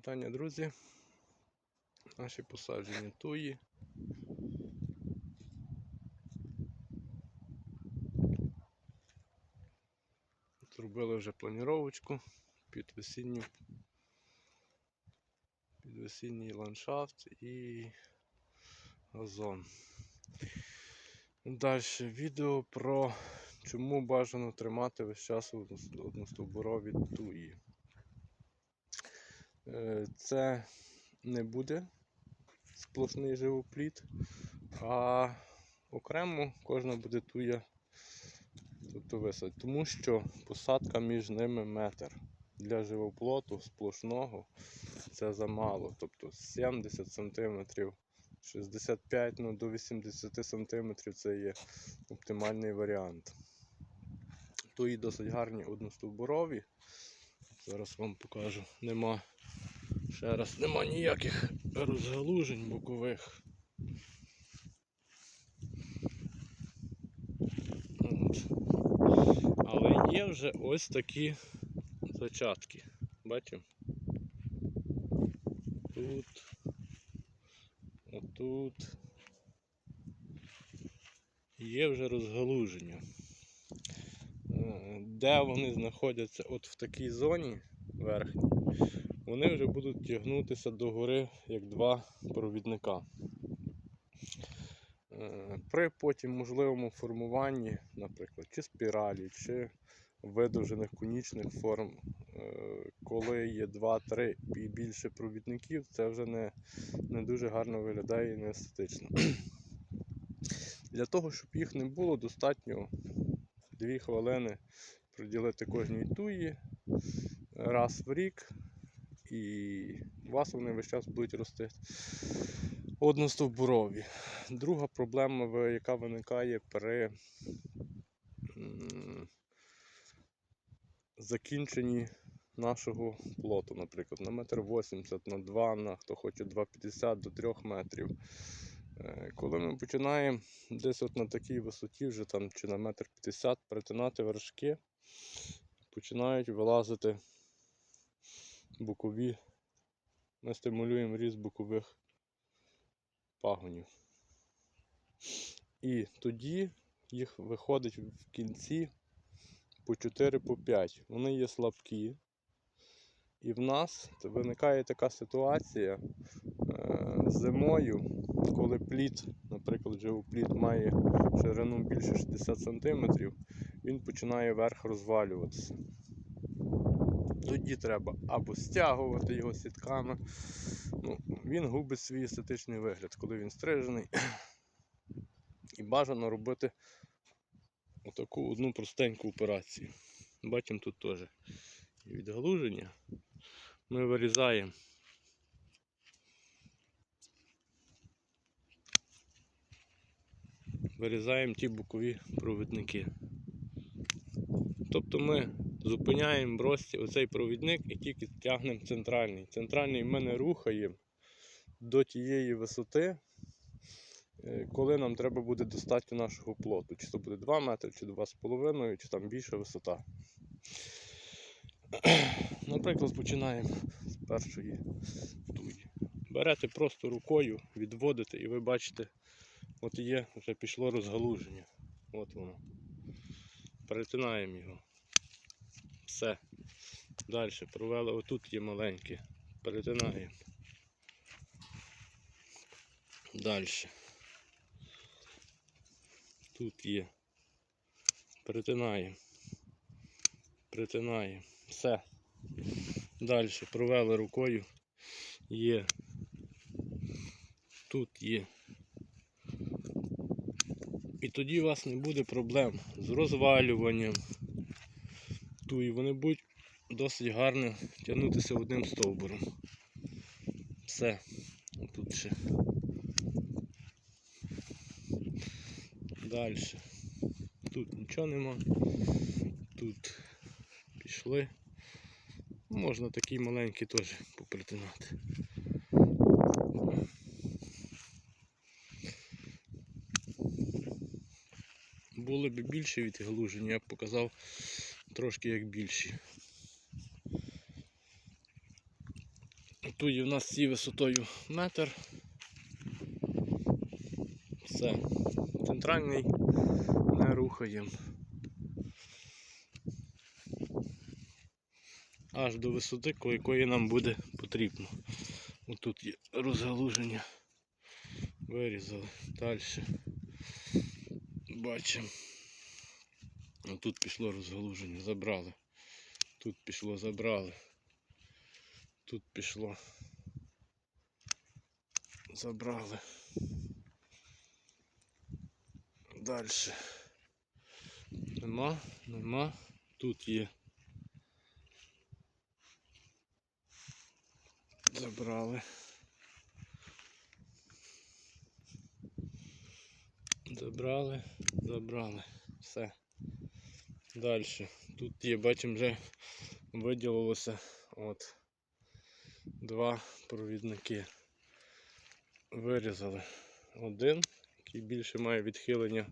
Вітання, друзі. Наші посаджені туї. Зробили вже планіровочку під весінню, під весінній ландшафт і газон. Далі відео про чому бажано тримати весь час односто- одностовбурові туї. Е, Це не буде сплошний живопліт, а окремо кожна буде туя тобто висадь. Тому що посадка між ними метр. Для живоплоту сплошного це замало. Тобто 70 см, 65 ну, до 80 см це є оптимальний варіант. Туї досить гарні одностовбурові. Зараз вам покажу. Нема Ще раз нема ніяких розгалужень бокових. Але є вже ось такі зачатки. Бачимо? Тут. Отут. Є вже розгалуження. Де вони знаходяться от в такій зоні верхній, вони вже будуть тягнутися до гори як два провідника. Е, При потім можливому формуванні, наприклад, чи спіралі, чи видовжених конічних форм, е, коли є 2-3 і більше провідників, це вже не, не дуже гарно виглядає і не естетично. Для того, щоб їх не було, достатньо 2 хвилини приділити кожній туї раз в рік, і у вас вони весь час будуть рости одностовбурові. Друга проблема, яка виникає при закінченні нашого плоту, наприклад, на метр 80, на 2, на хто хоче 2,50 до 3 метрів. Е, Коли ми починаємо десь от на такій висоті, вже там чи на метр 50 перетинати вершки, починають вилазити бокові. Ми стимулюємо ріст бокових пагонів. І тоді їх виходить в кінці по 4 по 5. Вони є слабкі. І в нас виникає така ситуація е, зимою, коли плід, наприклад, живоплід має ширину більше 60 см, він починає верх розвалюватися. Тоді треба або стягувати його сітками. Ну, він губить свій естетичний вигляд, коли він стрижений. І бажано робити отаку одну простеньку операцію. Бачимо тут теж відгалуження. Ми вирізаємо. Вирізаємо ті бокові провідники. Тобто ми зупиняємо в рості оцей провідник і тільки тягнемо центральний. Центральний ми не рухаємо до тієї висоти, е, коли нам треба буде достатньо нашого плоту. Чи це буде 2 метри, чи 2,5, чи там більша висота. Наприклад, починаємо з першої туї. Берете просто рукою, відводите, і ви бачите, от є, вже пішло розгалуження. От воно. Перетинаємо його. Все. Далі провели. Отут є маленьке. Перетинаємо. Далі. Тут є. Перетинаємо. Притинаємо. Все. Далі провели рукою. Є. Тут є. І тоді у вас не буде проблем з розвалюванням. Туї вони будуть досить гарно тягнутися одним стовбуром. Все. Тут ще. Далі. Тут нічого нема. Тут пішли. Можна такий маленький теж попритинати. Були б більше відглужені, я б показав трошки як більші. туї в нас всі висотою метр. Все. Центральний не рухаємо. Аж до висоти, ко- якої нам буде потрібно. Отут є розгалуження. Вирізали. Далі. Бачимо. Тут пішло розгалуження, забрали. Тут пішло, забрали. Тут пішло. Забрали. Далі. Нема, нема. Тут є. Забрали. Забрали, забрали. Все. Далі. Тут є, бачимо, вже виділилося от два провідники. Вирізали один, який більше має відхилення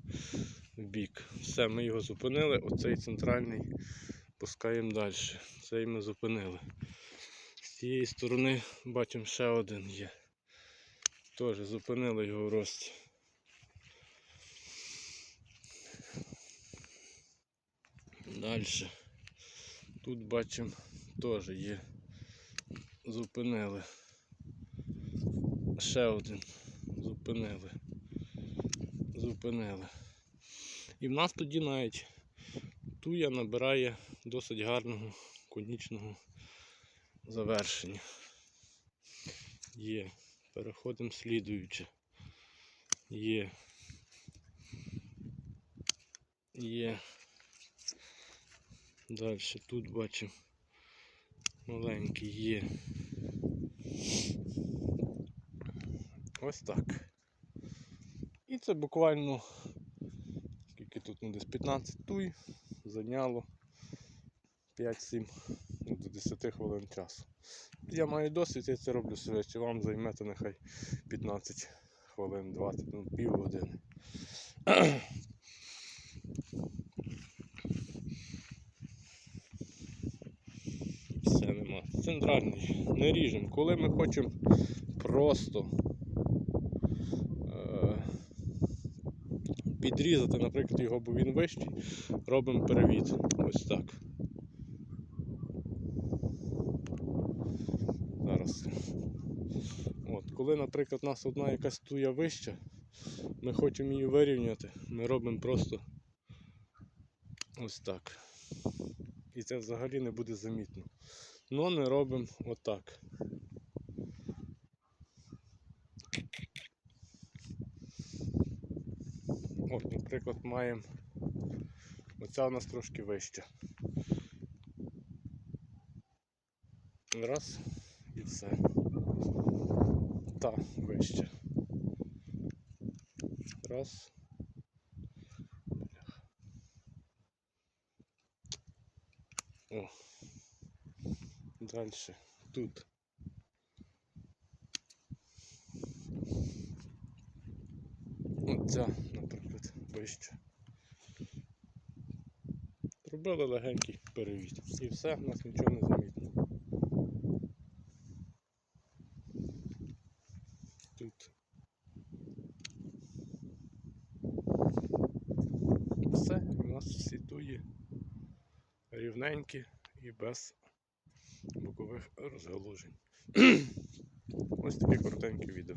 в бік. Все, ми його зупинили. Оцей центральний пускаємо далі. Цей ми зупинили. З цієї сторони бачимо ще один є. Теж зупинили його в рості. Далі. Тут бачимо теж є. Зупинили. Ще один. Зупинили. Зупинили. І в нас тоді навіть туя набирає досить гарного конічного завершення. Є. Переходимо слідуючи. Є. Є. Далі тут бачимо маленький є. Ось так. І це буквально скільки тут ну, десь 15 туй зайняло 5-7 ну, до 10 хвилин часу. Я маю досвід, я це роблю чи вам займе, то нехай 15 хвилин, 20, ну пів години. Все нема. Центральний. Не ріжемо. Коли ми хочемо просто е, підрізати, наприклад, його, бо він вищий, робимо перевід. Ось так. Зараз. От, коли, наприклад, у нас одна якась туя вища, ми хочемо її вирівняти, ми робимо просто ось так. І це взагалі не буде замітно. Но не робимо отак. От, наприклад, маємо. Оця у нас трошки вища. Раз і все. Та вища. Раз. О. Дальше. Тут. Оця, наприклад, вища. Робили легенький перевід. І все, у нас нічого не замітно. Тут. Все, у нас всі туї рівненькі і без бокових розгалужень. Ось таке коротеньке відео.